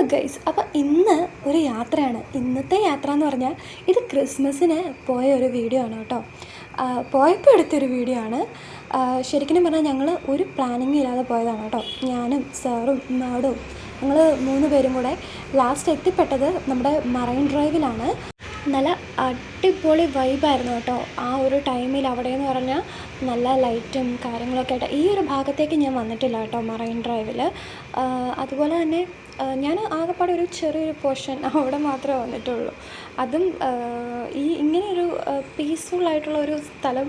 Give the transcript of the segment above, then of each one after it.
Hello guys അപ്പോൾ ഇന്ന് ഒരു യാത്രയാണ്. ഇന്നത്തെ യാത്ര എന്ന് പറഞ്ഞാൽ ഇത് ക്രിസ്മസിന് പോയ ഒരു വീഡിയോ ആണ് കേട്ടോ. പോയപ്പോൾ എടുത്തൊരു വീഡിയോ ആണ്. ശരിക്കും പറഞ്ഞാൽ ഞങ്ങൾ ഒരു പ്ലാനിങ് ഇല്ലാതെ പോയതാണ് കേട്ടോ. ഞാനും സാറും നാടും ഞങ്ങൾ മൂന്ന് പേരും കൂടെ ലാസ്റ്റ് എത്തിപ്പെട്ടത് നമ്മുടെ മറൈൻ ഡ്രൈവിലാണ് നല്ല അടിപൊളി വൈബായിരുന്നു കേട്ടോ. ആ ഒരു ടൈമിൽ അവിടെ എന്ന് പറഞ്ഞാൽ നല്ല ലൈറ്റും കാര്യങ്ങളൊക്കെ ആയിട്ട് ഈ ഒരു ഭാഗത്തേക്ക് ഞാൻ വന്നിട്ടില്ല കേട്ടോ മറൈൻ ഡ്രൈവിൽ അതുപോലെ തന്നെ ഞാൻ ആകെപ്പാടെ ഒരു ചെറിയൊരു പോർഷൻ അവിടെ മാത്രമേ വന്നിട്ടുള്ളൂ. അതും ഈ ഇങ്ങനെയൊരു പീസ്ഫുൾ ആയിട്ടുള്ള ഒരു സ്ഥലം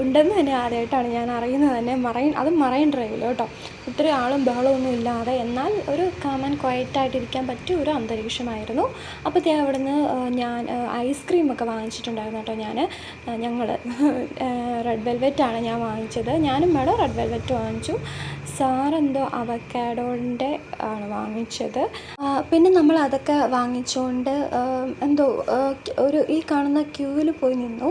ഉണ്ടെന്ന് തന്നെ ആദ്യമായിട്ടാണ് ഞാൻ അറിയുന്നത് തന്നെ മറൈൻ അതും മറൈൻ ഡ്രൈവിൽ കേട്ടോ. ഒത്തിരി ആളും ബഹളമൊന്നും ഇല്ലാതെ എന്നാൽ ഒരു കാം ആൻഡ് ക്വയറ്റായിട്ടിരിക്കാൻ പറ്റിയ ഒരു അന്തരീക്ഷമായിരുന്നു. അപ്പോഴത്തേ അവിടുന്ന് ഞാൻ ഐസ്ക്രീമൊക്കെ വാങ്ങിച്ചിട്ടുണ്ടായിരുന്നു കേട്ടോ ഞാൻ ഞങ്ങൾ റെഡ് വെൽവെറ്റാണ് ഞാൻ വാങ്ങിച്ചത്. ഞാനും മേഡം റെഡ് വെൽവെറ്റ് വാങ്ങിച്ചു. സാറെന്തോ അവക്കാഡോന്റെ ആണ് വാങ്ങിച്ചത്. പിന്നെ നമ്മൾ അതൊക്കെ വാങ്ങിച്ചുകൊണ്ട് എന്തോ ഒരു ഈ കാണുന്ന ക്യൂവിൽ പോയി നിന്നു.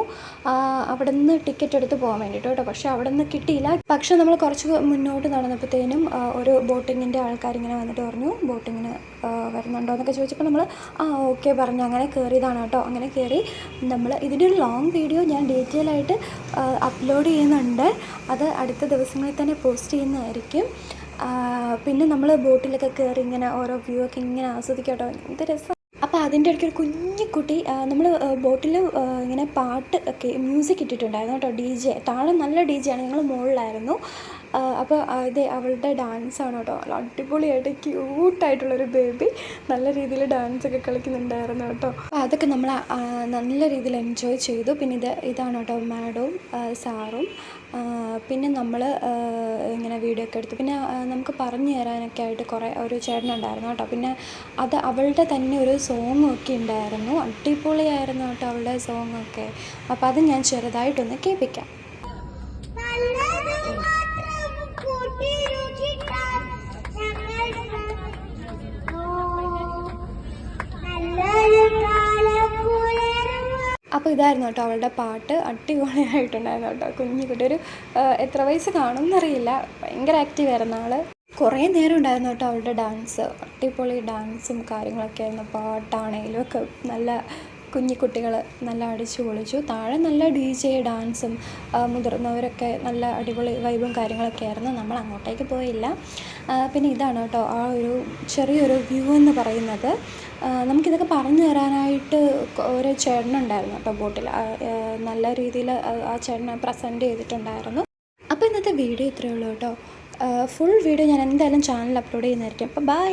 അവിടെ നിന്ന് ടിക്കറ്റ് എടുത്ത് പോകാൻ വേണ്ടിയിട്ട് കേട്ടോ പക്ഷേ അവിടെ നിന്ന് കിട്ടിയില്ല. പക്ഷേ നമ്മൾ കുറച്ച് മുന്നോട്ട് നടന്നപ്പോഴത്തേനും ഒരു ബോട്ടിങ്ങിന്റെ ആൾക്കാരിങ്ങനെ വന്നിട്ട് പറഞ്ഞു ബോട്ടിങ്ങിന് വരുന്നുണ്ടോ? എന്നൊക്കെ ചോദിച്ചപ്പോൾ നമ്മൾ ആ ഓക്കെ പറഞ്ഞു. അങ്ങനെ കയറിയതാണ് കേട്ടോ അങ്ങനെ കയറി നമ്മൾ ഇതിന്റെ ഒരു ലോങ് വീഡിയോ ഞാൻ ഡീറ്റെയിൽ ആയിട്ട് അപ്ലോഡ് ചെയ്യുന്നുണ്ട്. അത് അടുത്ത ദിവസങ്ങളിൽ തന്നെ പോസ്റ്റ് ചെയ്യുന്നതായിരിക്കും. പിന്നെ നമ്മൾ ബോട്ടിലൊക്കെ കയറി ഇങ്ങനെ ഓരോ വ്യൂ ഒക്കെ ഇങ്ങനെ ആസ്വദിക്കട്ടോ. കേട്ടോ എന്ത് രസം. അപ്പോൾ അതിന്റെ ഇടയ്ക്ക് ഒരു കുഞ്ഞു കുട്ടി നമ്മൾ ബോട്ടിൽ ഇങ്ങനെ പാട്ട് ഒക്കെ മ്യൂസിക് ഇട്ടിട്ടുണ്ടായിരുന്നു കേട്ടോ ഡി ജെ. താഴെ നല്ല ഡി ജെ ആണ് ഞങ്ങൾ മുകളിലായിരുന്നു അപ്പോൾ ഇത് അവളുടെ ഡാൻസാണ് കേട്ടോ. അടിപൊളിയായിട്ട് ക്യൂട്ടായിട്ടുള്ളൊരു ബേബി നല്ല രീതിയിൽ ഡാൻസ് ഒക്കെ കളിക്കുന്നുണ്ടായിരുന്നു കേട്ടോ. അപ്പോൾ അതൊക്കെ നമ്മൾ നല്ല രീതിയിൽ എൻജോയ് ചെയ്തു. പിന്നെ ഇത് ഇതാണ് കേട്ടോ മാഡവും സാറും. പിന്നെ നമ്മൾ ഇങ്ങനെ വീഡിയോ ഒക്കെ എടുത്തു. പിന്നെ നമുക്ക് പറഞ്ഞു തരാനൊക്കെ ആയിട്ട് കുറേ ഒരു ചേട്ടനുണ്ടായിരുന്നു കേട്ടോ. പിന്നെ അത് അവളുടെ തന്നെ ഒരു സോങ് ഒക്കെ ഉണ്ടായിരുന്നു. അടിപൊളിയായിരുന്നു കേട്ടോ അവളുടെ സോങ്ങൊക്കെ അപ്പോൾ അത് ഞാൻ ചെറുതായിട്ടൊന്ന് കേൾപ്പിക്കാം. അപ്പോൾ ഇതായിരുന്നു കേട്ടോ അവളുടെ പാട്ട്. അടിപൊളിയായിട്ടുണ്ടായിരുന്നു കേട്ടോ. കുഞ്ഞു കുട്ടി ഒരു എത്ര വയസ്സ് കാണും എന്നറിയില്ല ഭയങ്കര ആക്റ്റീവ് ആയിരുന്നു ആൾ കുറേ നേരം ഉണ്ടായിരുന്നു കേട്ടോ അവളുടെ ഡാൻസ് അടിപൊളി ഡാൻസും കാര്യങ്ങളൊക്കെ ആയിരുന്നു. പാട്ടാണെങ്കിലും ഒക്കെ നല്ല കുഞ്ഞു കുട്ടികൾ നല്ല അടിച്ചു പൊളിച്ചു. താഴെ നല്ല ഡി ജെ ഡാൻസും മുതിർന്നവരൊക്കെ നല്ല അടിപൊളി വൈബും കാര്യങ്ങളൊക്കെ ആയിരുന്നു. നമ്മൾ അങ്ങോട്ടേക്ക് പോയില്ല. പിന്നെ ഇതാണ് കേട്ടോ ആ ഒരു ചെറിയൊരു വ്യൂ എന്ന് പറയുന്നത്. നമുക്കിതൊക്കെ പറഞ്ഞു തരാനായിട്ട് ഒരു ചേട്ടനുണ്ടായിരുന്നു കേട്ടോ ബോട്ടിൽ. നല്ല രീതിയിൽ ആ ചേട്ടനെ പ്രസന്റ് ചെയ്തിട്ടുണ്ടായിരുന്നു. അപ്പോൾ ഇന്നത്തെ വീഡിയോ ഇത്രയേ ഉള്ളൂ കേട്ടോ. ഫുൾ വീഡിയോ ഞാൻ എന്തായാലും ചാനൽ അപ്ലോഡ് ചെയ്യുന്നതായിരിക്കും. അപ്പോൾ ബൈ